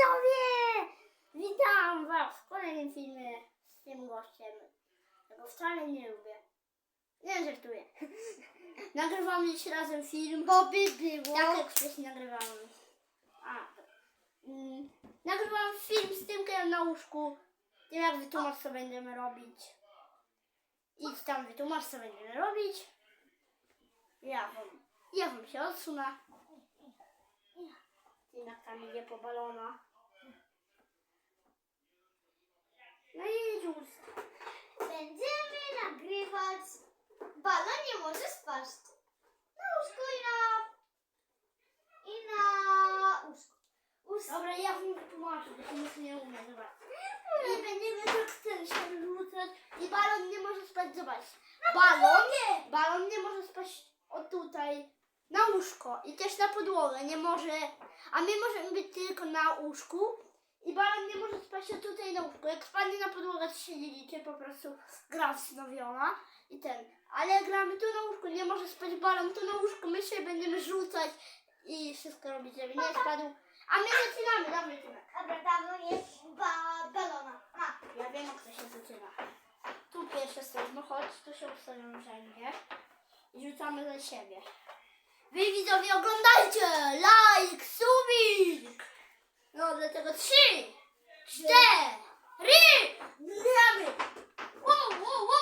widzowie! Witam Was w kolejnym filmie z tym gościem. Ja go wcale nie lubię. Nie żartuję. Nagrywamy dziś razem film. Bo by było. Tak jak wcześniej nagrywałam. A. Mm, nagrywam film z tym krajem na łóżku. Nie jak wytłumacz co będziemy robić. Idź tam wytłumacz co będziemy robić. Ja wam, ja wam się odsunę. Jednak tam idzie po balona. łóżku i baran nie może spać się tutaj na łóżku. Jak spadnie na podłogę, to się dzielicie, po prostu gra wznowiona i ten. Ale gramy tu na łóżku, nie może spać balon tu na łóżku, my się będziemy rzucać i wszystko robić, żeby nie spadł. A my zaczynamy, dawaj Tymek. Dobra, tam jest ba balona. A, ja wiem, jak to się zaczyna. Tu pierwsze stoimy, chodź, tu się ustawiamy wszędzie i rzucamy za siebie. Wy widzowie oglądajcie! Like, subik! No dlatego trzy, cztery, gramy! Wow, wow, wow!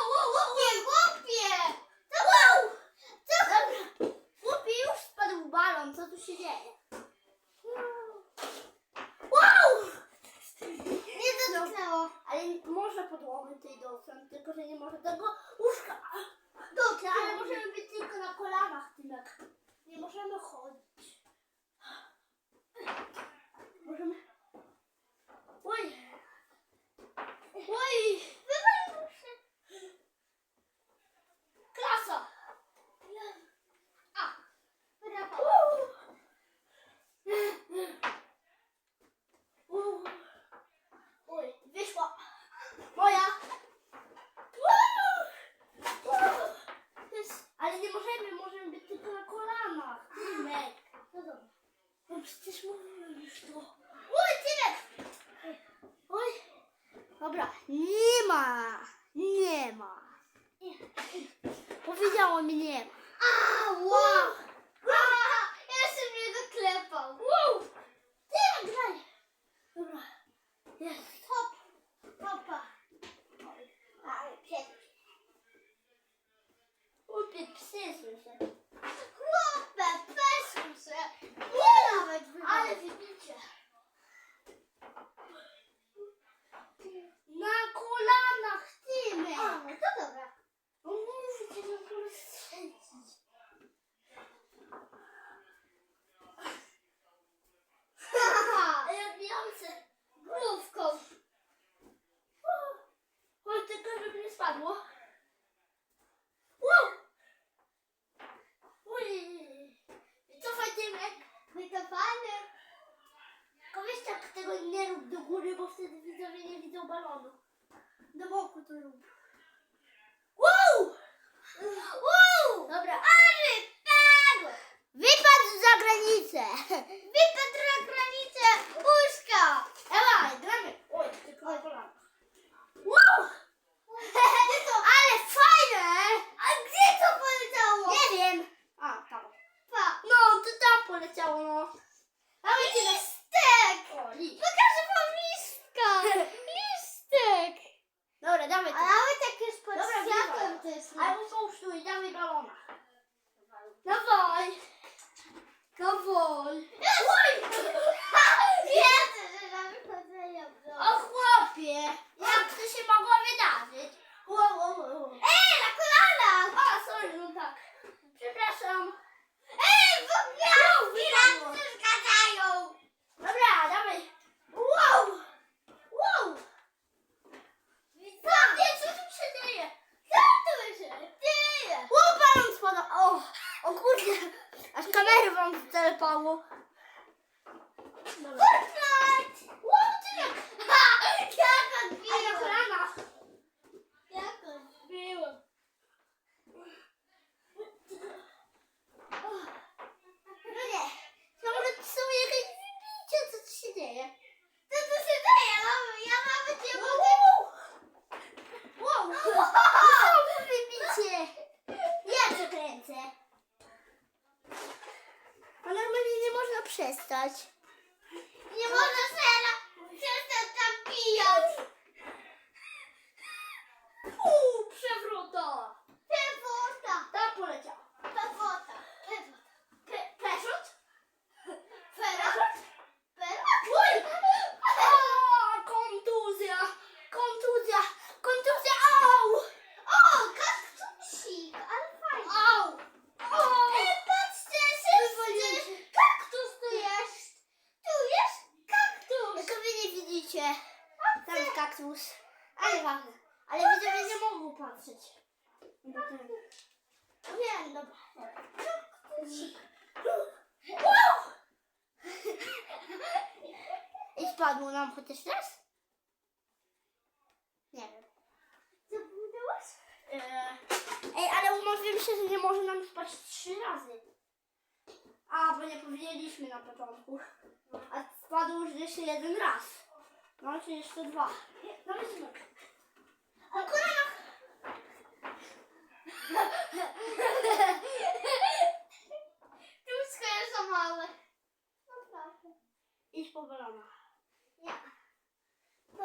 spadło nam chociaż raz? Nie wiem. Zapomniałaś? E, ej, ale umówimy się, że nie może nam spać trzy razy. A, bo nie powiedzieliśmy na początku. A spadł już jeszcze jeden raz. No, czy jeszcze dwa. No, myślę. A kurwa! No. Ty już skojarzę małe. No, Naprawdę. Idź po balonach. 呀走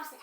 varsa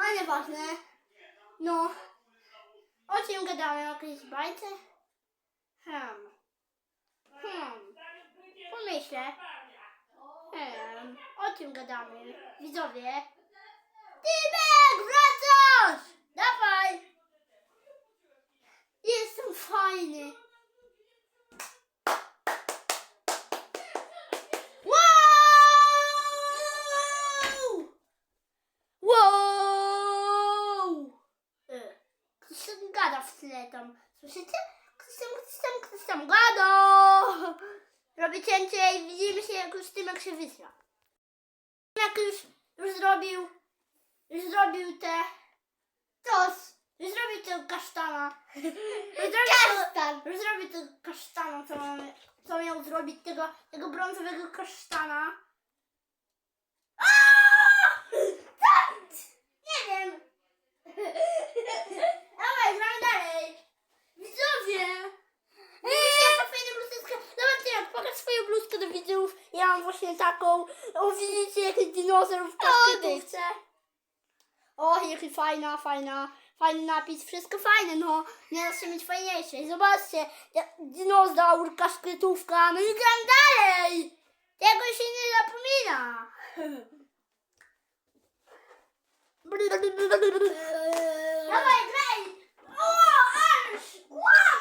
A nieważne. No. O czym gadamy? O jakiejś bajce? Hmm. Hmm. Pomyślę. Hmm. O czym gadamy? Widzowie. Tybek, wracasz! Dawaj! Jestem fajny. Gada w tle tam. Słyszycie? Ktoś tam, ktoś tam, ktoś tam gada. Robię cięcie i widzimy się jak już Tymek się wysra. Jak już, już zrobił, już zrobił te, tos, już zrobił tego kasztana. Już zrobił Kasztan. Już zrobił tego kasztana, co, mamy, co miał zrobić, tego, tego brązowego kasztana. Aaaa! Nie wiem. Widzowie. Jaka fajna bluzeczka. Zobaczcie, jak pokaż swoją bluzkę do widzów. Ja mam właśnie taką. O, widzicie, jaki dinozaur w kaszkietówce. O, jaki fajna, fajna. Fajny napis, wszystko fajne, no. Nie da się mieć fajniejsze. I zobaczcie, dinozaur, kaszkietówka. No i gram dalej. Tego się nie zapomina. Dawaj, graj! Wow!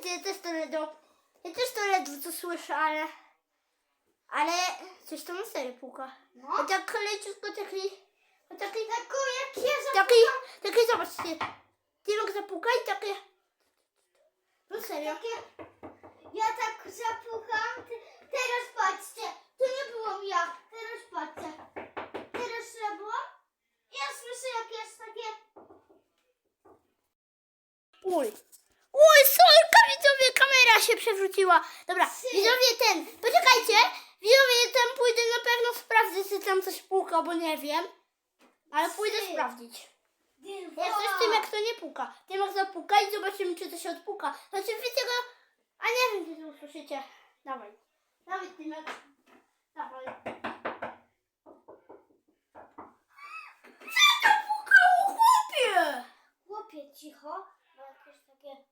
Tego nie słyszycie, ja też to ledwo, ja też to ledwo co słyszę, ale... Ale coś tam na serio puka. No. A tak leciutko taki... A taki... Taką jak ja Taki, taki, zobaczcie. Tymek zapuka i takie... No serio. Takie... Ja tak zapukam, te- teraz patrzcie. To nie byłam ja, teraz patrzcie. Teraz ja byłam. Ja słyszę jak jest takie... Uj się przewróciła. Dobra, widzowie ten, poczekajcie. Widzowie ten pójdę na pewno sprawdzić, czy tam coś puka, bo nie wiem. Ale pójdę Sy. sprawdzić. Dwa. Jak coś tym jak to nie puka. Tym jak zapuka i zobaczymy, czy to się odpuka. Znaczy wiecie go... A nie wiem, czy to usłyszycie. Dawaj. Dawaj tym jak... Dawaj. Co to pukało, chłopie? Chłopie, cicho. Bo jakieś takie...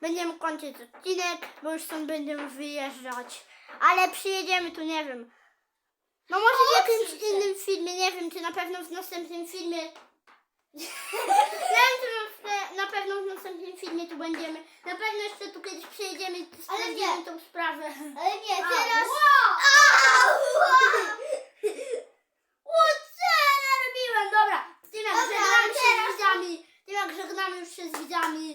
będziemy kończyć odcinek, bo już stąd będziemy wyjeżdżać. Ale przyjedziemy tu, nie wiem. No może w jakimś innym filmie, nie wiem, czy na pewno w następnym filmie. nie wiem, czy na, na pewno w następnym filmie tu będziemy. Na pewno jeszcze tu kiedyś przyjedziemy i sprawdzimy nie. tą sprawę. Ale nie, A, teraz... wow. O, co ja narobiłem? Dobra, Tymek, Dobra, żegnamy się teraz- z widzami. Tymek, żegnamy już się z widzami.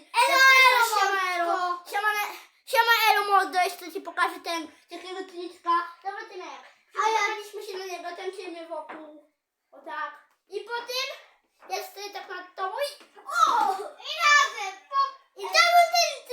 jeszcze ci pokażę ten, takiego kliczka. Zobaczymy jak. A ja się na niego, tańczymy wokół. O tak. I po tym jest tak nad tobą i... O! I razem! Po... I cały ten